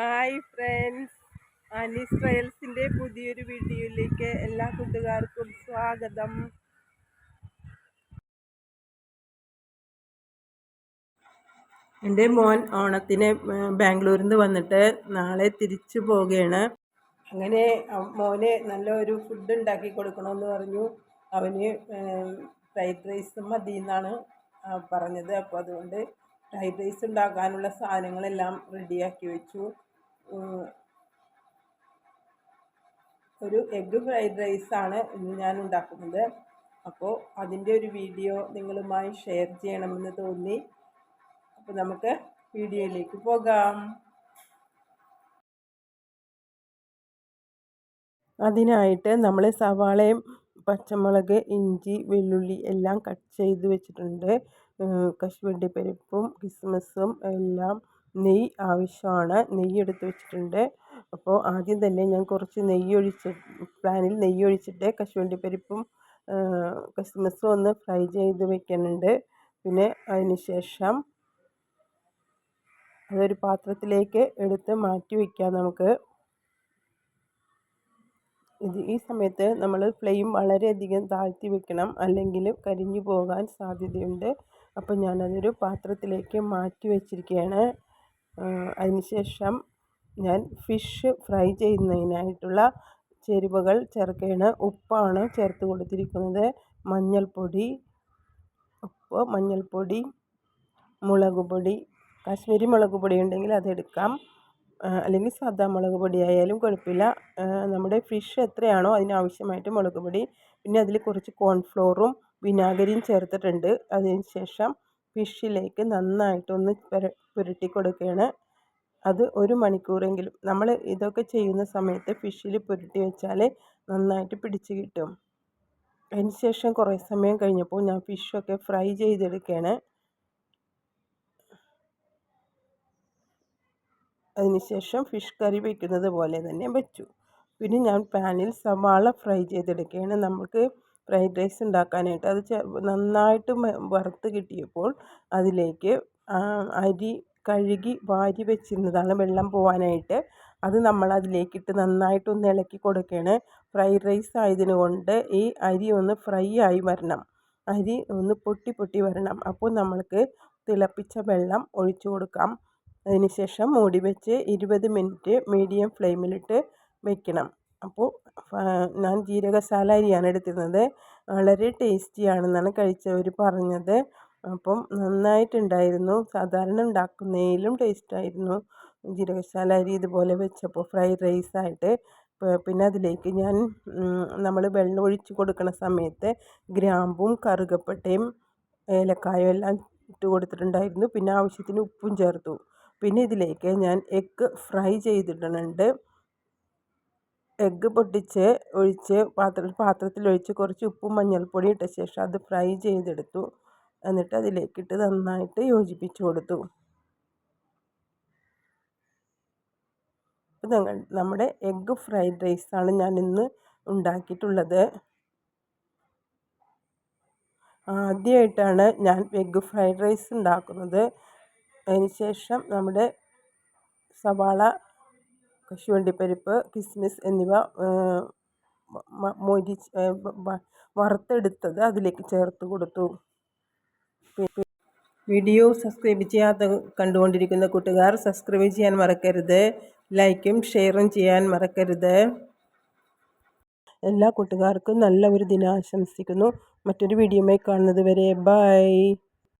Hi friends Anees ട്രയൽസിന്റെ പുതിയൊരു വീഡിയോയിലേക്ക് എല്ലാ കൂട്ടുകാർക്കും സ്വാഗതം. എന്റെ മോൻ ഓണത്തിന് ബാംഗ്ലൂരിൽ നിന്ന് വന്നിട്ട് നാളെ തിരിച്ചു പോവുകയാണ്. അങ്ങനെ മോന് നല്ലൊരു ഫുഡ് ഉണ്ടാക്കി കൊടുക്കണമെന്ന് പറഞ്ഞു. അവന് ഫ്രൈഡ് റൈസ് മതി എന്നാണ് പറഞ്ഞത്. അപ്പോൾ അതുകൊണ്ട് ഫ്രൈഡ് റൈസ് ഉണ്ടാക്കാനുള്ള സാധനങ്ങളെല്ലാം റെഡിയാക്കി വെച്ചു. ഒരു എഗ്ഗ് ഫ്രൈഡ് റൈസാണ് ഇന്ന് ഞാൻ ഉണ്ടാക്കുന്നത്. അപ്പോൾ അതിന്റെ ഒരു വീഡിയോ നിങ്ങളുമായി ഷെയർ ചെയ്യണമെന്ന് തോന്നി. അപ്പോൾ നമുക്ക് വീഡിയോയിലേക്ക് പോകാം. അതിനായിട്ട് നമ്മൾ സവാളയും പച്ചമുളക് ഇഞ്ചി വെള്ളുള്ളി എല്ലാം കട്ട് ചെയ്ത് വെച്ചിട്ടുണ്ട്. കശുവണ്ടി പരിപ്പും കിസ്മിസും എല്ലാം നെയ്യ് ആവശ്യമാണ്. നെയ്യ് എടുത്ത് വെച്ചിട്ടുണ്ട്. അപ്പോൾ ആദ്യം തന്നെ ഞാൻ കുറച്ച് നെയ്യ് ഒഴിച്ച് പാനിൽ നെയ്യ് ഒഴിച്ചിട്ട് കശുവണ്ടി പരിപ്പും കിസ്മിസും ഒന്ന് ഫ്രൈ ചെയ്ത് വെക്കുന്നുണ്ട് പിന്നെ അതിന് ശേഷം അതൊരു പാത്രത്തിലേക്ക് എടുത്ത് മാറ്റി വയ്ക്കാം നമുക്ക്. ഇത് ഈ സമയത്ത് നമ്മൾ ഫ്ലെയിം വളരെയധികം താഴ്ത്തി വെക്കണം. അല്ലെങ്കിൽ കരിഞ്ഞു പോകാൻ സാധ്യതയുണ്ട്. അപ്പോൾ ഞാനതൊരു പാത്രത്തിലേക്ക് മാറ്റി വെച്ചിരിക്കുകയാണ്. അതിനുശേഷം ഞാൻ ഫിഷ് ഫ്രൈ ചെയ്യുന്നതിനായിട്ടുള്ള ചേരുവകൾ ചേർക്കുകയാണ് ഉപ്പാണ് ചേർത്ത് കൊടുത്തിരിക്കുന്നത്. മഞ്ഞൾപ്പൊടി ഉപ്പ് മഞ്ഞൾപ്പൊടി മുളക് പൊടി കാശ്മീരി മുളക് പൊടി ഉണ്ടെങ്കിൽ അതെടുക്കാം അല്ലെങ്കിൽ സാധാ മുളക് പൊടി ആയാലും കുഴപ്പമില്ല. നമ്മുടെ ഫിഷ് എത്രയാണോ അതിനാവശ്യമായിട്ട് മുളക് പൊടി. പിന്നെ അതിൽ കുറച്ച് കോൺഫ്ലോറും വിനാഗിരിയും ചേർത്തിട്ടുണ്ട്. അതിന് ശേഷം ഫിഷിലേക്ക് നന്നായിട്ടൊന്ന് പുരട്ടി കൊടുക്കുകയാണ് അത് ഒരു മണിക്കൂറെങ്കിലും. നമ്മൾ ഇതൊക്കെ ചെയ്യുന്ന സമയത്ത് ഫിഷിൽ പുരട്ടി വെച്ചാൽ നന്നായിട്ട് പിടിച്ച് കിട്ടും. അതിന് ശേഷം കുറേ സമയം കഴിഞ്ഞപ്പോൾ ഞാൻ ഫിഷൊക്കെ ഫ്രൈ ചെയ്തെടുക്കുകയാണ്. അതിനുശേഷം ഫിഷ് കറി വയ്ക്കുന്നത് പോലെ തന്നെ വെച്ചു. പിന്നെ ഞാൻ പാനിൽ സവാള ഫ്രൈ ചെയ്തെടുക്കുകയാണ്. നമുക്ക് ഫ്രൈഡ് റൈസ് ഉണ്ടാക്കാനായിട്ട്. അത് നന്നായിട്ട് വറുത്ത് കിട്ടിയപ്പോൾ അതിലേക്ക് അരി കഴുകി വാരി വെച്ചിരുന്നതാണ് വെള്ളം പോകാനായിട്ട് അത് നമ്മൾ അതിലേക്കിട്ട് നന്നായിട്ടൊന്ന് ഇളക്കി കൊടുക്കുകയാണ്. ഫ്രൈഡ് റൈസ് ആയതിനു കൊണ്ട് ഈ അരി ഒന്ന് ഫ്രൈ ആയി വരണം. അരി ഒന്ന് പൊട്ടി പൊട്ടി വരണം. അപ്പോൾ നമ്മൾക്ക് തിളപ്പിച്ച വെള്ളം ഒഴിച്ചു കൊടുക്കാം. അതിനുശേഷം മൂടി വെച്ച് ഇരുപത് മിനിറ്റ് മീഡിയം ഫ്ലെയിമിലിട്ട് വെക്കണം. അപ്പോൾ ഞാൻ ജീരകശാല അരിയാണ് എടുത്തിരുന്നത്. വളരെ ടേസ്റ്റിയാണെന്നാണ് കഴിച്ചവർ പറഞ്ഞത്. അപ്പം നന്നായിട്ടുണ്ടായിരുന്നു. സാധാരണ ഉണ്ടാക്കുന്നതിലും ടേസ്റ്റായിരുന്നു. ജീരകശാല അരി ഇതുപോലെ വെച്ചപ്പോൾ ഫ്രൈഡ് റൈസായിട്ട്. പിന്നെ അതിലേക്ക് ഞാൻ നമ്മൾ വെള്ളം ഒഴിച്ച് കൊടുക്കുന്ന സമയത്ത് ഗ്രാമ്പും കറുകപ്പട്ടയും ഏലക്കായും എല്ലാം ഇട്ട് കൊടുത്തിട്ടുണ്ടായിരുന്നു. പിന്നെ ആവശ്യത്തിന് ഉപ്പും ചേർത്തു. പിന്നെ ഇതിലേക്ക് ഞാൻ എഗ്ഗ് ഫ്രൈ ചെയ്തിടുന്നുണ്ട് എഗ്ഗ് പൊട്ടിച്ച് ഒഴിച്ച് പാത്ര പാത്രത്തിൽ ഒഴിച്ച് കുറച്ച് ഉപ്പും മഞ്ഞൾപ്പൊടിയും ഇട്ട ശേഷം അത് ഫ്രൈ ചെയ്തെടുത്തു. എന്നിട്ട് അതിലേക്കിട്ട് നന്നായിട്ട് യോജിപ്പിച്ച് കൊടുത്തു. ഞങ്ങൾ നമ്മുടെ എഗ്ഗ് ഫ്രൈഡ് റൈസാണ് ഞാൻ ഇന്ന് ഉണ്ടാക്കിയിട്ടുള്ളത്. ആദ്യമായിട്ടാണ് ഞാൻ എഗ്ഗ് ഫ്രൈഡ് റൈസ് ഉണ്ടാക്കുന്നത്. അതിനുശേഷം നമ്മുടെ സവാള കശുവണ്ടിപ്പരിപ്പ് കിസ്മിസ് എന്നിവ മൊരി വറുത്തെടുത്തത് അതിലേക്ക് ചേർത്ത് കൊടുത്തു. വീഡിയോ സബ്സ്ക്രൈബ് ചെയ്യാതെ കണ്ടുകൊണ്ടിരിക്കുന്ന കൂട്ടുകാർ സബ്സ്ക്രൈബ് ചെയ്യാൻ മറക്കരുത്. ലൈക്കും ഷെയറും ചെയ്യാൻ മറക്കരുത്. എല്ലാ കൂട്ടുകാർക്കും നല്ല ഒരു ദിനം ആശംസിക്കുന്നു മറ്റൊരു വീഡിയോയുമായി കാണുന്നത് വരെ ബൈ.